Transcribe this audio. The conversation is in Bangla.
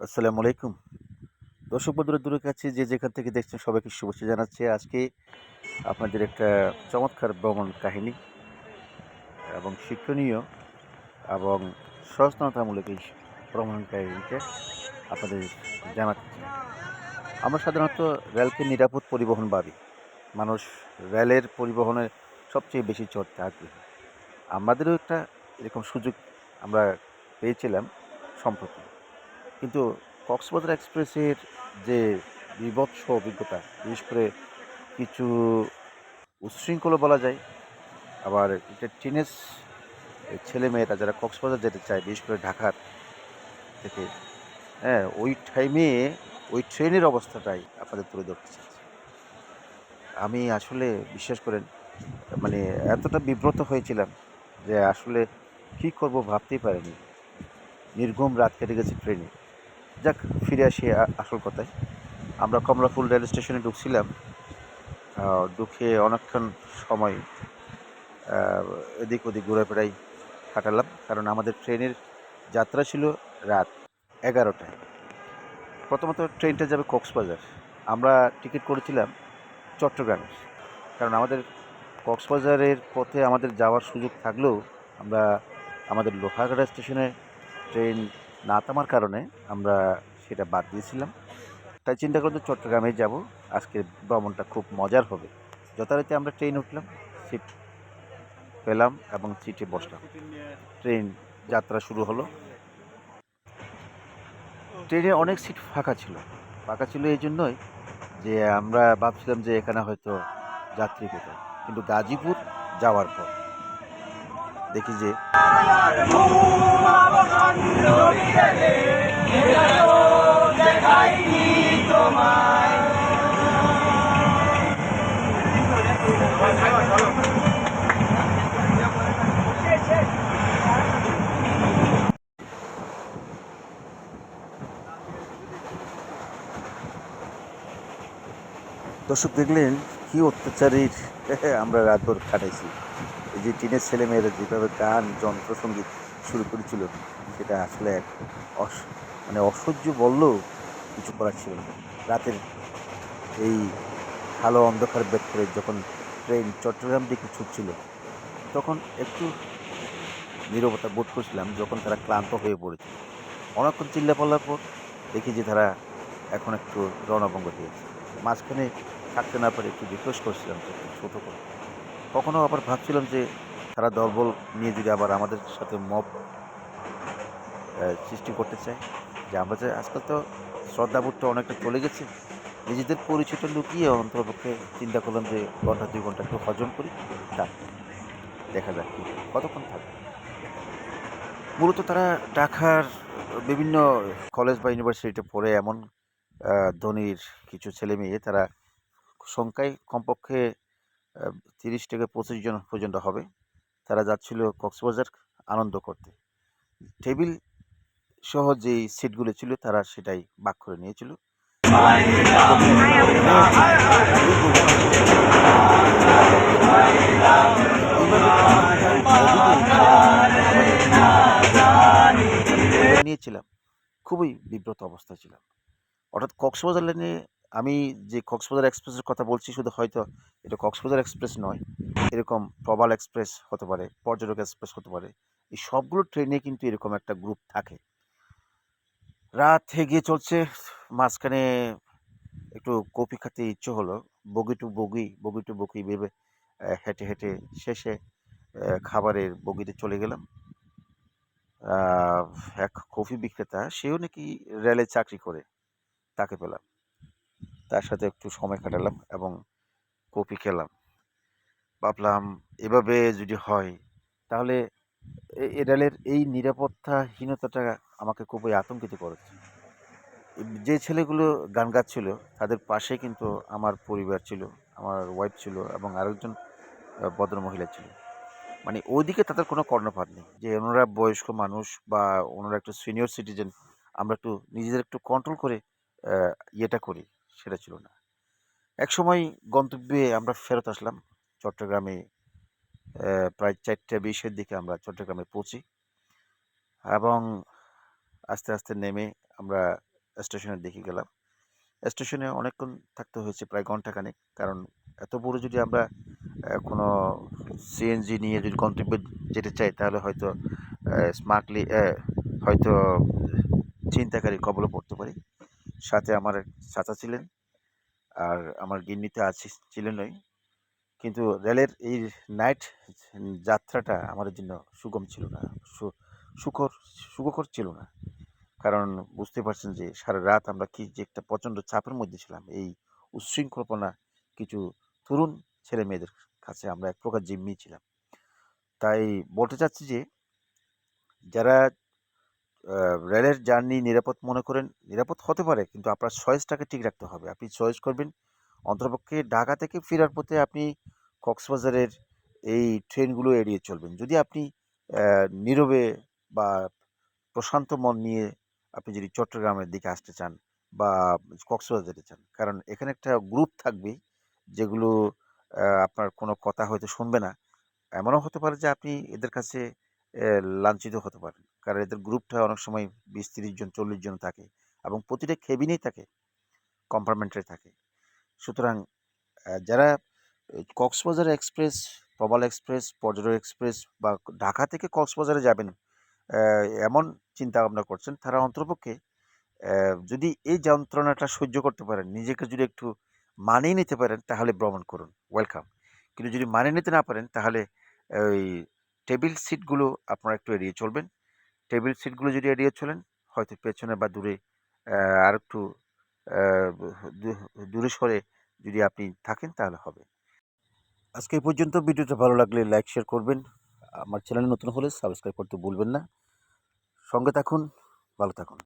আসসালামু আলাইকুম। দর্শক বন্ধুরা, দূরের কাছে যে যেখান থেকে দেখছেন সবাইকে শুভেচ্ছা জানাচ্ছি। আজকে আপনাদের একটা চমৎকার ভ্রমণ কাহিনী এবং শিক্ষণীয় এবং সচেতনতামূলক এই ভ্রমণ কাহিনীটা আপনাদের জানাতে চাই। আমরা সাধারণত রেলকে নিরাপদ পরিবহন ভাবি। মানুষ রেলের পরিবহনে সবচেয়ে বেশি চর্চা আগ্রহী। আমাদেরও একটা এরকম সুযোগ আমরা পেয়েছিলাম সম্প্রতি। কিন্তু কক্সবাজার এক্সপ্রেসের যে বিভৎস অভিজ্ঞতা, বিশেষ করে কিছু উচ্ছৃঙ্খলও বলা যায়, আবার এটা টিনেজ ছেলেমেয়েরা যারা কক্সবাজার যেতে চায়, বিশেষ করে ঢাকার থেকে হ্যাঁ ওই টাইমে ওই ট্রেনের অবস্থাটাই আপনাদের তুলে ধরতে চাচ্ছি। আমি আসলে বিশ্বাস করেন মানে এতটা বিব্রত হয়েছিলাম যে আসলে কী করব ভাবতেই পারিনি। নির্ঘুম রাত কেটে গেছে ট্রেনে যাক, ফিরে আসি আসল কথায়। আমরা কমলাপুর রেল স্টেশনে ঢুকছিলাম। ঢুকে অনেকক্ষণ সময় এদিক ওদিক ঘুরে বেড়াই কাটালাম। কারণ আমাদের ট্রেনের যাত্রা ছিল রাত এগারোটায় প্রথমত ট্রেনটা যাবে কক্সবাজার। আমরা টিকিট করেছিলাম চট্টগ্রামের। কারণ আমাদের কক্সবাজারের পথে আমাদের যাওয়ার সুযোগ থাকলেও আমরা আমাদের লোহাগাড়া স্টেশনে ট্রেন না থামার কারণে আমরা সেটা বাদ দিয়েছিলাম। তাই চিন্তা করতে চট্টগ্রামে যাব আজকে ভ্রমণটা খুব মজার হবে। যথারীতি আমরা ট্রেন উঠলাম, সিট পেলাম এবং সিটে বসলাম। ট্রেন যাত্রা শুরু হলো। ট্রেনে অনেক সিট ফাঁকা ছিল। ফাঁকা ছিল এই জন্যই যে আমরা ভাবছিলাম যে এখানে হয়তো যাত্রী কোথায় কিন্তু গাজীপুর যাওয়ার পর দেখি যে দর্শক দেখলেন কি অত্যাচারীর আমরা রাতভর কাটাইছি এই যে টিনের ছেলেমেয়েরা যেভাবে গান যন্ত্রসঙ্গীত শুরু করেছিল, সেটা আসলে এক অস মানে অসহ্য বললেও কিছু করার ছিল না। রাতের এই কালো অন্ধকার বেদ করে যখন ট্রেন চট্টগ্রাম দিকে ছুটছিল, তখন একটু নীরবতা বোধ করছিলাম যখন তারা ক্লান্ত হয়ে পড়েছিল। অনেকক্ষণ চিল্লা পাল্লার পর দেখি যে তারা এখন একটু রণভঙ্গ দিয়েছে। মাঝখানে থাকতে না পারে, একটু রিকোয়েস্ট করছিলাম, একটু ছোটো করে। কখনো আবার ভাবছিলাম যে তারা দলবল নিয়ে যদি আবার আমাদের সাথে মব সৃষ্টি করতে চায়। যে আমরা যে আজকাল তো শ্রদ্ধাবোধটা অনেকটা চলে গেছে। নিজেদের পরিচিত লুকিয়ে অন্তরপক্ষে চিন্তা করলাম যে ঘণ্টা, দুই ঘণ্টা একটু হজম করি। তার দেখা যাক কতক্ষণ থাকবে? মূলত তারা ঢাকার বিভিন্ন কলেজ বা ইউনিভার্সিটিতে পড়ে এমন ধনীর কিছু ছেলে মেয়ে তারা সংখ্যায় কমপক্ষে তিরিশ থেকে পঁচিশ জন পর্যন্ত হবে। তারা যাচ্ছিল কক্সবাজার আনন্দ করতে। টেবিল সহ যেই সিটগুলো ছিল, তারা সেটাই বাক করে নিয়েছিল। নিয়েছিলাম। খুবই বিব্রত অবস্থায় ছিলাম। অর্থাৎ কক্সবাজার লাইনে আমি যে কক্সবাজার এক্সপ্রেসের কথা বলছি, শুধু হয়তো এটা কক্সবাজার এক্সপ্রেস নয়, এরকম প্রবাল এক্সপ্রেস হতে পারে, পর্যটক এক্সপ্রেস হতে পারে, এই সবগুলো ট্রেনে কিন্তু এরকম একটা গ্রুপ থাকে। রাত এগিয়ে চলছে, মাঝখানে একটু কপি খেতে ইচ্ছে হলো, বগি টু বগি বগি টু বগি ভেবে হেঁটে হেঁটে শেষে খাবারের বগিতে চলে গেলাম। এক কফি বিক্রেতা, সেও নাকি রেলে চাকরি করে, তাকে পেলাম। তার সাথে একটু সময় কাটালাম এবং কপি খেলাম। ভাবলাম এভাবে যদি হয় তাহলে এ- রেলের এই নিরাপত্তাহীনতাটা আমাকে খুবই আতঙ্কিত করেছে। যে ছেলেগুলো গান গাচ্ছিল তাদের পাশে কিন্তু আমার পরিবার ছিল আমার ওয়াইফ ছিল এবং আরেকজন আহ, ভদ্র মহিলা ছিল। মানে ওইদিকে তাদের কোনো কর্ণপাত নেই যে ওনারা বয়স্ক মানুষ বা ওনারা একটু সিনিয়র সিটিজেন আমরা একটু নিজেদের একটু কন্ট্রোল করে ইয়েটা করি। সেটা ছিল না। এক সময় গন্তব্যে আমরা ফেরত আসলাম। চট্টগ্রামে প্রায় চারটে বিশের দিকে আমরা চট্টগ্রামে পৌঁছি এবং আস্তে আস্তে নেমে আমরা স্টেশনের দিকে গেলাম। স্টেশনে অনেকক্ষণ থাকতে হয়েছে, প্রায় ঘন্টাখানেক কারণ এত বড় যদি আমরা কোনো সিএনজি নিয়ে যদি গন্তব্যে যেতে চাই, তাহলে হয়তো স্মার্টলি হয়তো চিন্তাকারী কবলে পড়তে পারি। সাথে আমার চাচা ছিলেন। আর আমার গিন্নিতে আছে ছিলেনই কিন্তু রেলের এই নাইট যাত্রাটা আমাদের জন্য সুগম ছিল না। সুখর, সুখকর ছিল না। কারণ বুঝতে পারছেন যে সারা রাত আমরা কি যে একটা প্রচণ্ড চাপের মধ্যে ছিলাম। এই উচ্ছৃঙ্খলপনা কিছু তরুণ ছেলে মেয়েদের কাছে আমরা এক প্রকার জিম্মি ছিলাম। তাই বলতে চাচ্ছি যে যারা রেলের জার্নি নিরাপদ মনে করেন, নিরাপদ হতে পারে, কিন্তু আপনার চয়েসটাকে ঠিক রাখতে হবে। আপনি চয়েস করবেন অন্ততপক্ষে ঢাকা থেকে ফেরার পথে আপনি কক্সবাজারের এই ট্রেনগুলো এড়িয়ে চলবেন। যদি আপনি নীরবে বা প্রশান্ত মন নিয়ে আপনি যদি চট্টগ্রামের দিকে আসতে চান বা কক্সবাজার চান কারণ এখানে একটা গ্রুপ থাকবে যেগুলো আপনার কোনো কথা হয়তো শুনবে না। এমনও হতে পারে যে আপনি এদের কাছে লাঞ্ছিত হতে পারেন। কারণ এদের গ্রুপটা অনেক সময় বিশ তিরিশ জন চল্লিশ জন থাকে এবং প্রতিটা কেবিনেই থাকে কম্পার্টমেন্টে থাকে। সুতরাং যারা Cox's Bazar express Probal express Parjatak express বা ঢাকা থেকে কক্সবাজারে যাবেন এমন চিন্তা ভাবনা করছেন তারা অন্ততপক্ষে আহ, যদি এই যন্ত্রণাটা সহ্য করতে পারেন নিজেকে যদি একটু মানিয়ে নিতে পারেন তাহলে ভ্রমণ করুন ওয়েলকাম কিন্তু যদি মানিয়ে নিতে না পারেন তাহলে ওই টেবিল সিটগুলো আপনারা একটু এড়িয়ে চলবেন। টেবিল সিটগুলো যদি এড়িয়ে চলেন, হয়তো পেছনে বা দূরে আর একটু দূরে সরে যদি আপনি থাকেন তাহলে হবে। আজকে এই পর্যন্ত। ভিডিওটা ভালো লাগলে লাইক, শেয়ার করবেন। আমার চ্যানেল নতুন হলে সাবস্ক্রাইব করতে ভুলবেন না। সঙ্গে থাকুন, ভালো থাকুন।